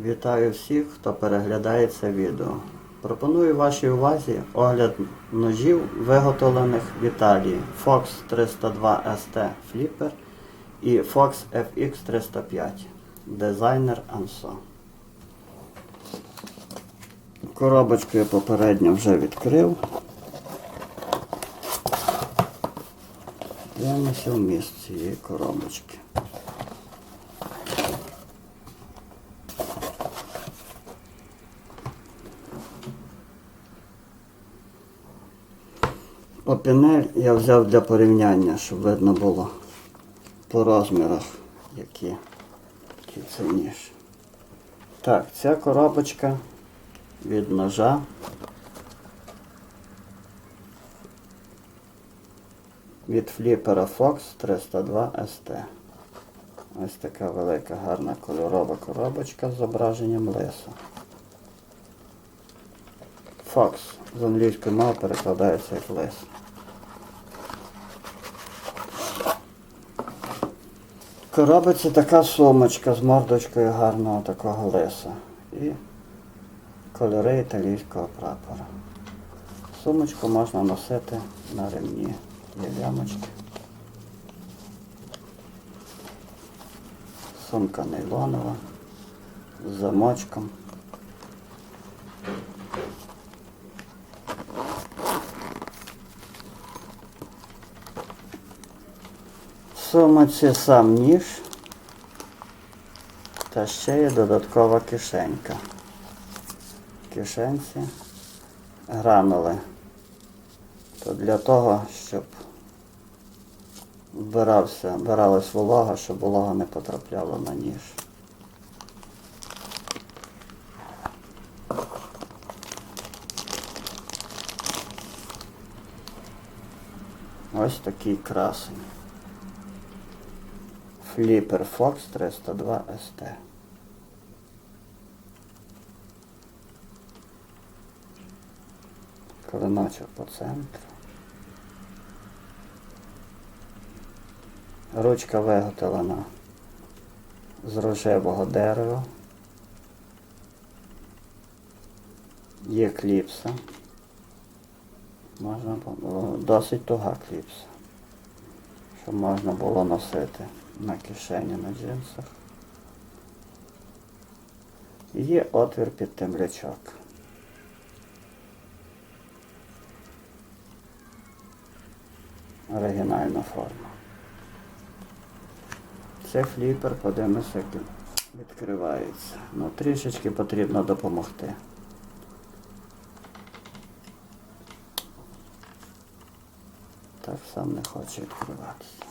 Вітаю всіх, хто переглядає це відео. Пропоную вашій увазі огляд ножів, виготовлених в Італії Fox 302 ST Flipper і Fox FX 305 дизайнер Anso. Коробочку я попередньо вже відкрив. Дивимося вміст цієї коробочки. Опінель я взяв для порівняння, щоб видно було по розмірах, які, які це ніж. Так, ця коробочка від ножа. Від фліпера Fox 302 ST. Ось така велика гарна кольорова коробочка з зображенням лиса. Fox з англійської мови перекладається як. В коробці така сумочка з мордочкою гарного такого лиса. І кольори італійського прапора. Сумочку можна носити на ремні. Є лямочки. Сумка нейлонова з замочком. В сумочці сам ніж та ще є додаткова кишенька. В кишенці гранули. То для того, щоб вбирався, вбиралась волога, щоб волога не потрапляла на ніж. Ось такий красень. Flipper Fox 302 ST. Клиночок по центру. Ручка виготовлена з рожевого дерева. Є кліпса. Можна досить туга кліпса. Щоб можна було носити на кишені на джинсах. Є отвір під темлячок. Оригінальна форма. Це фліпер, подивимося, як відкривається. Ну, трішечки потрібно допомогти. Так сам не хоче відкриватися.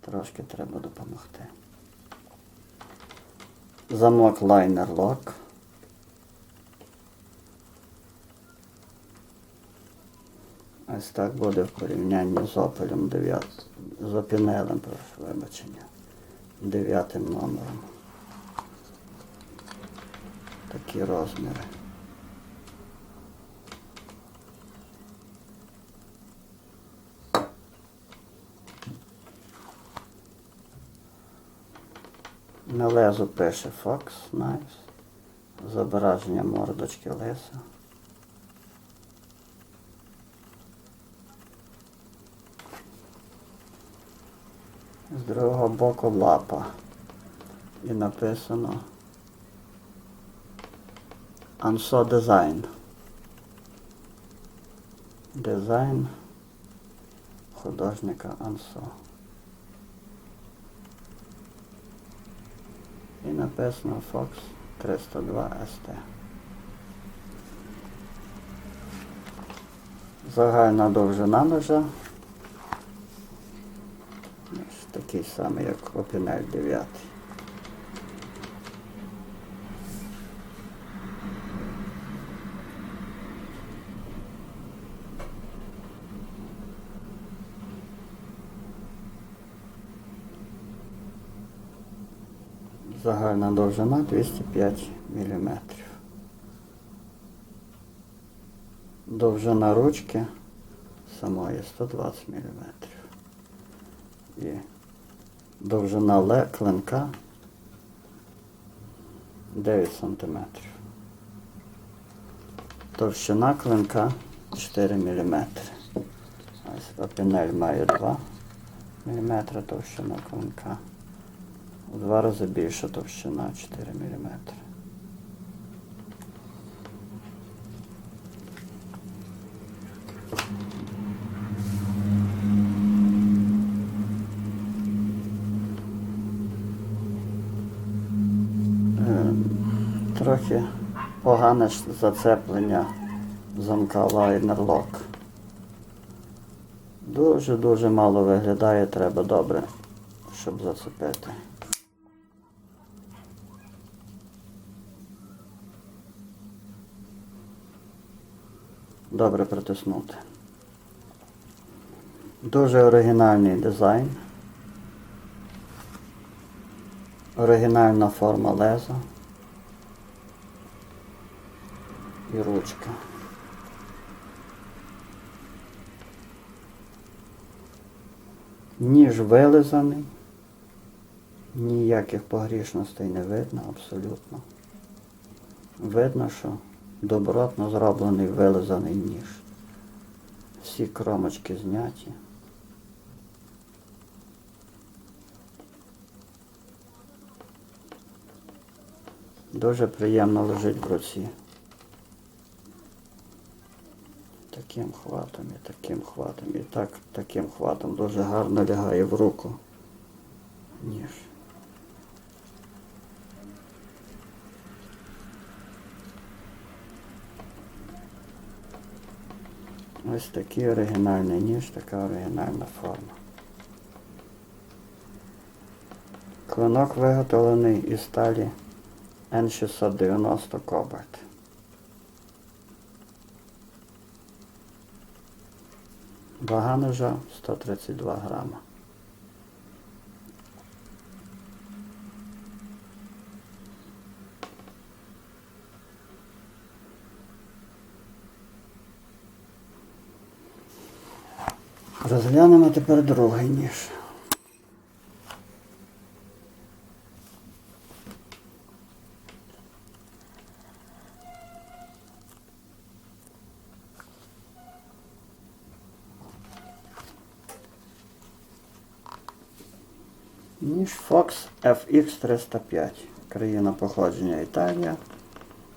Трошки треба допомогти. Замок лайнер лок. Ось так буде в порівнянні з опелем 9, з опінелем, прошу вибачення, дев'ятим номером. Такі розміри. На пише Fox Knives. Зображення мордочки леса. З другого боку лапа. І написано Anso Design. Дизайн художника Ансо. І написано Fox 302 ST. Загальна довжина ножа. Такий самий, як Опінель 9. Загальна довжина 205 мм. Довжина ручки самої 120 мм. І довжина клинка 9 см. Товщина клинка 4 мм. Ось опінель має 2 мм товщина клинка. У два рази більша товщина 4 мм. Ем, Трохи погане зацеплення замка Lock. Дуже-дуже мало виглядає, треба добре, щоб зацепити. Добре притиснути. Дуже оригінальний дизайн. Оригінальна форма леза і ручка. Ніж вилизаний, ніяких погрішностей не видно абсолютно. Видно, що добротно зроблений вилизаний ніж. Всі кромочки зняті. Дуже приємно лежить в руці. Таким хватом і таким хватом. І так таким хватом дуже гарно лягає в руку. Ніж. Ось такий оригінальний ніж, така оригінальна форма. Клинок виготовлений із сталі N690 Cobalt. Вага ножа 132 грама. Розглянемо тепер другий ніж. Ніж Fox FX305. Країна походження Італія.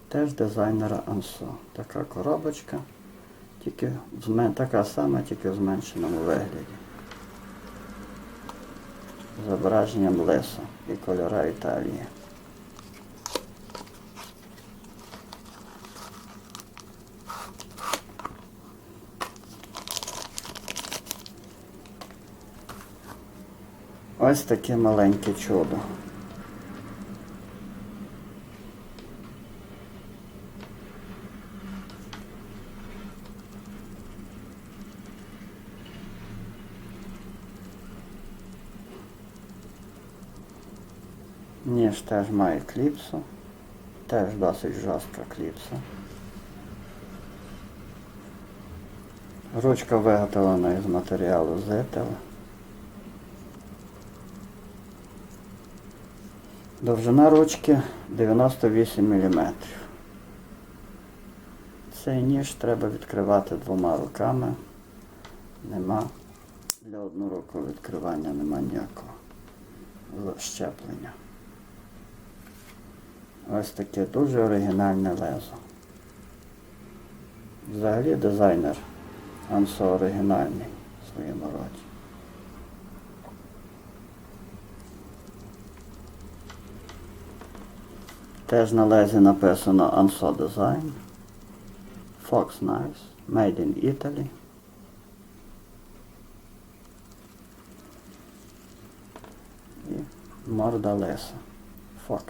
Теж дизайнера Anso. Така коробочка. Тільки така сама, тільки в зменшеному вигляді. Зображенням леса і кольора Італії. Ось таке маленьке чудо. Ніж теж має кліпсу, теж досить жорстка кліпса. Ручка виготовлена із матеріалу зетел. Довжина ручки 98 мм. Цей ніж треба відкривати двома руками. Нема. Для однорукого відкривання нема ніякого щеплення. Ось таке дуже оригінальне лезо. Взагалі дизайнер Ансо оригінальний в своєму роді. Теж на лезі написано Anso Design, Fox Knives, Made in Italy. І морда леса. Fox.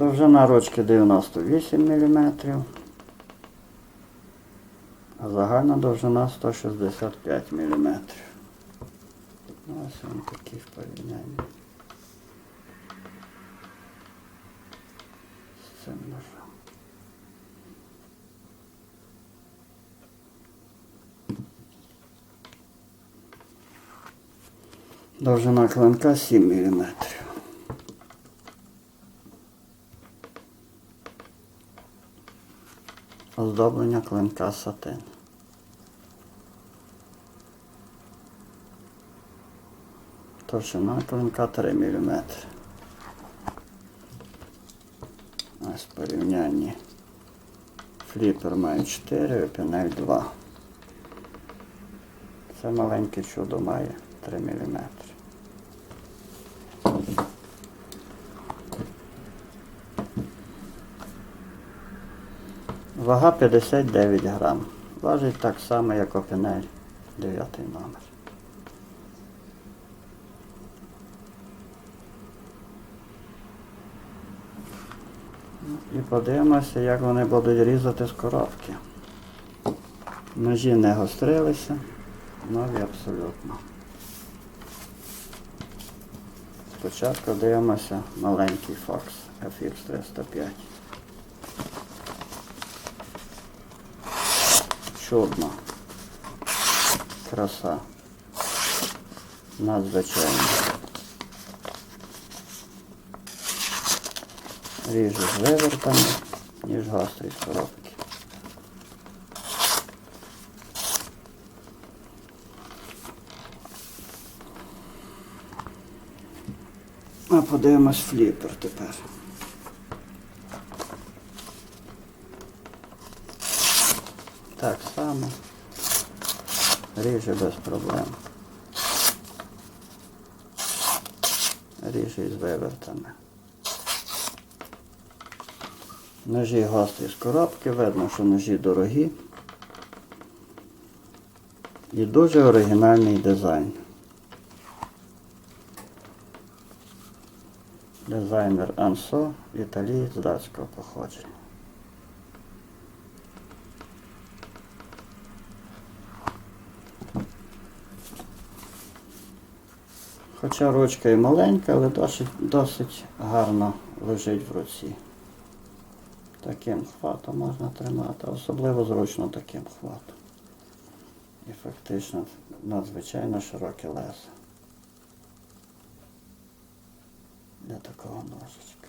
Довжина ручки 98 мм, а загальна довжина 165 мм. Ну, ось він такий в порівнянні. З цим ножом. Довжина клинка 7 мм. Оздоблення клинка сатин. Товщина клинка 3 мм. Ось в порівнянні. Фліпер має 4, пінель 2. Це маленьке чудо має 3 мм. Вага 59 грам. Важить так само, як опінель 9 номер. І подивимося, як вони будуть різати з коробки. Ножі не гострилися, нові абсолютно. Спочатку дивимося маленький Fox FX305. Чудно. Краса. Надзвичайно. Ріжу з вивертами, ніж гострий з коробки. А подивимось фліпер тепер. Так само. Ріже без проблем. Ріже із вивертами. Ножі гострі з коробки, видно, що ножі дорогі. І дуже оригінальний дизайн. Дизайнер Ансо, італієць датського походження. Хоча ручка і маленька, але досить, досить гарно лежить в руці. Таким хватом можна тримати, особливо зручно таким хватом. І фактично надзвичайно широке лезо. Для такого ножичка.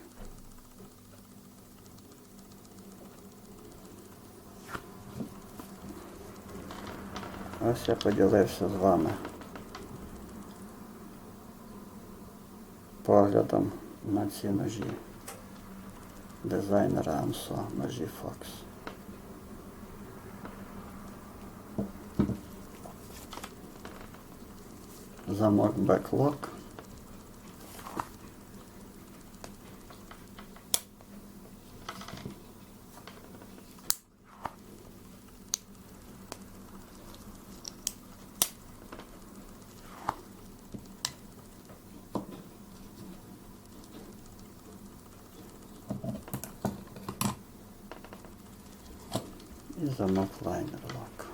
Ось я поділився з вами поглядом на ці ножі дизайнера Амсо ножі Fox. Замок беклок. І замок лайнер лак.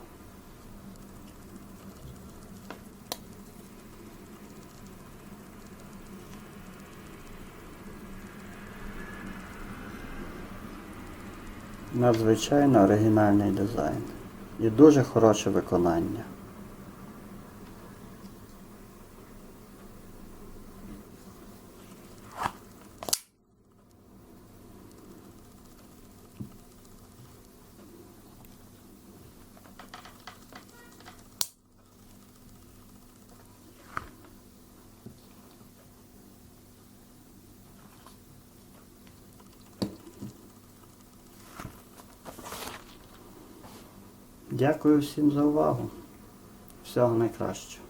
Надзвичайно оригінальний дизайн і дуже хороше виконання. Дякую всім за увагу. Всього найкращого.